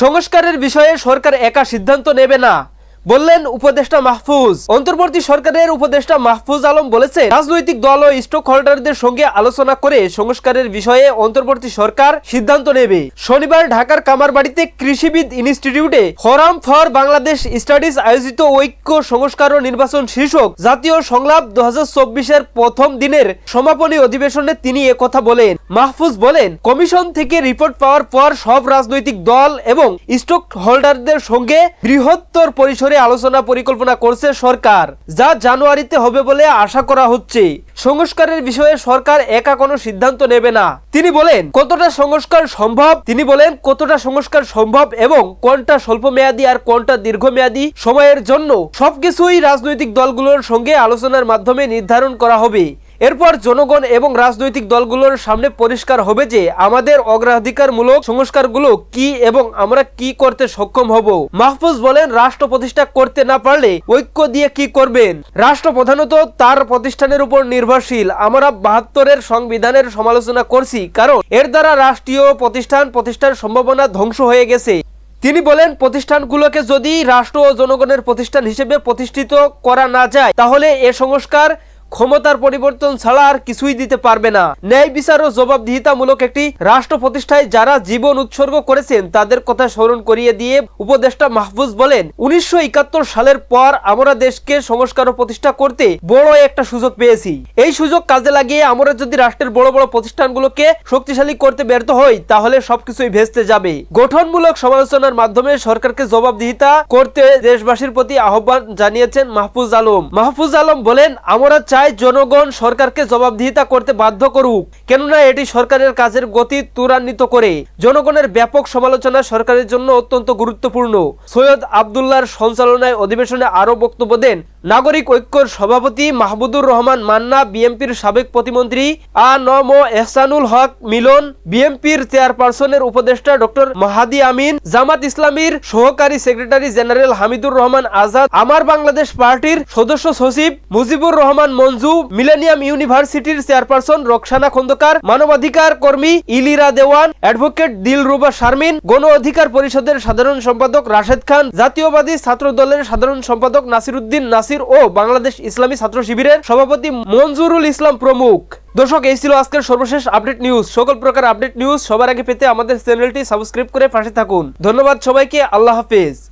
সংস্কারের বিষয়ে সরকার একা সিদ্ধান্ত নেবে না। বললেন উপদেষ্টা মাহফুজ। অন্তর্বর্তী সরকারের উপদেষ্টা মাহফুজ আলম বলেছে রাজনৈতিক দল ও স্টক হোল্ডারদের সঙ্গে আলোচনা করে সংস্কারের বিষয়ে অন্তর্বর্তী সরকার সিদ্ধান্ত নেবে। শনিবার ঢাকার কামারবাড়িতে কৃষিবিদ ইনস্টিটিউটে ফোরাম ফর বাংলাদেশ স্টাডিজ আয়োজিত ঐক্য সংস্কার ও নির্বাচন শীর্ষক জাতীয় সংলাপ দু এর প্রথম দিনের সমাপনী অধিবেশনে তিনি একথা বলেন। মাহফুজ বলেন, কমিশন থেকে রিপোর্ট পাওয়ার পর সব রাজনৈতিক দল এবং স্টক হোল্ডারদের সঙ্গে বৃহত্তর পরিসরে আলোচনা পরিকল্পনা করছে সরকার, যা জানুয়ারিতে হবে বলে আশা করা হচ্ছে। সংস্কারের বিষয়ে সরকার একা কোনো সিদ্ধান্ত নেবে না। তিনি বলেন, কতটা সংস্কার সম্ভব? তিনি বলেন, কতটা সংস্কার সম্ভব এবং কোনটা স্বল্প মেয়াদী আর কোনটা দীর্ঘমেয়াদী সময়ের জন্য সবকিছুই রাজনৈতিক দলগুলোর সঙ্গে আলোচনার মাধ্যমে নির্ধারণ করা হবে। এরপর জনগণ এবং রাজনৈতিক দলগুলোর সামনে পরিষ্কার হবে যে আমাদের অগ্রাধিকারমূলক সংস্কারগুলো কি এবং আমরা কি করতে সক্ষম হব। মাহফুজ বলেন, রাষ্ট্র প্রতিষ্ঠা করতে না পারলে ঐক্য দিয়ে কি করবেন? রাষ্ট্র প্রধানত তার প্রতিষ্ঠানের উপর নির্ভরশীল। আমরা বাহাত্তরের সংবিধানের সমালোচনা করছি কারণ এর দ্বারা রাষ্ট্রীয় প্রতিষ্ঠান প্রতিষ্ঠার সম্ভাবনা ধ্বংস হয়ে গেছে। তিনি বলেন, প্রতিষ্ঠানগুলোকে যদি রাষ্ট্র ও জনগণের প্রতিষ্ঠান হিসেবে প্রতিষ্ঠিত করা না যায়, তাহলে এ সংস্কার ক্ষমতার পরিবর্তন ছাড়া আর কিছুই দিতে পারবে না। ন্যায় বিচার ও জবাবদিহিতামূলক একটি রাষ্ট্র প্রতিষ্ঠায় যারা জীবন উৎসর্গ করেছেন, তাদের কথা স্মরণ করিয়ে দিয়ে উপদেষ্টা মাহফুজ বলেন, উনিশশো সালের পর আমরা দেশকে সংস্কার প্রতিষ্ঠা করতে বড় একটা সুযোগ পেয়েছি। এই সুযোগ কাজে লাগিয়ে আমরা যদি রাষ্ট্রের বড় বড় প্রতিষ্ঠানগুলোকে শক্তিশালী করতে ব্যর্থ হই, তাহলে সবকিছুই ভেস্তে যাবে। গঠনমূলক সমালোচনার মাধ্যমে সরকারকে জবাবদিহিতা করতে দেশবাসীর প্রতি আহ্বান জানিয়েছেন মাহফুজ আলম। মাহফুজ আলম বলেন, আমরা চাই জনগণ সরকারকে জবাবদিহিতা করতে বাধ্য করুক। কেননা এটি সরকারের কাজের গতি ত্বরান্বিত করে। জনগণের ব্যাপক সমালোচনা সরকারের জন্য অত্যন্ত গুরুত্বপূর্ণ। সৈয়দ আবদুল্লার সঞ্চালনায় অধিবেশনে আরও বক্তব্য দেন নাগরিক ঐক্যর সভাপতি মাহমুদুর রহমান মান্না, বিএনপির সাবেক প্রতিমন্ত্রী আ ন ম এহসানুল হক মিলন, বিএনপির চেয়ারপারসনের উপদেষ্টা ডক্টর মাহাদি আমিন, জামাত ইসলামীর সহকারী সেক্রেটারি জেনারেল হামিদুর রহমান আজাদ, আমার বাংলাদেশ পার্টির সদস্য সচিব মুজিবুর রহমান মঞ্জু, মিলেনিয়াম ইউনিভার্সিটির চেয়ারপারসন রোকসানা খন্দকার, মানবাধিকার কর্মী ইলিরা দেওয়ান, অ্যাডভোকেট দিলরুবা শারমিন, গণ অধিকার পরিষদের সাধারণ সম্পাদক রাশেদ খান, জাতীয়বাদী ছাত্র দলের সাধারণ সম্পাদক নাসিরুদ্দিন নাসির ও বাংলাদেশ ইসলামী ছাত্র শিবিরের সভাপতি মঞ্জুরুল ইসলাম প্রমুখ। দর্শক, এই ছিল আজকের সর্বশেষ আপডেট নিউজ। সকল প্রকার আপডেট নিউজ সবার আগে পেতে আমাদের চ্যানেলটি সাবস্ক্রাইব করে পাশে থাকুন। ধন্যবাদ সবাইকে। আল্লাহ হাফেজ।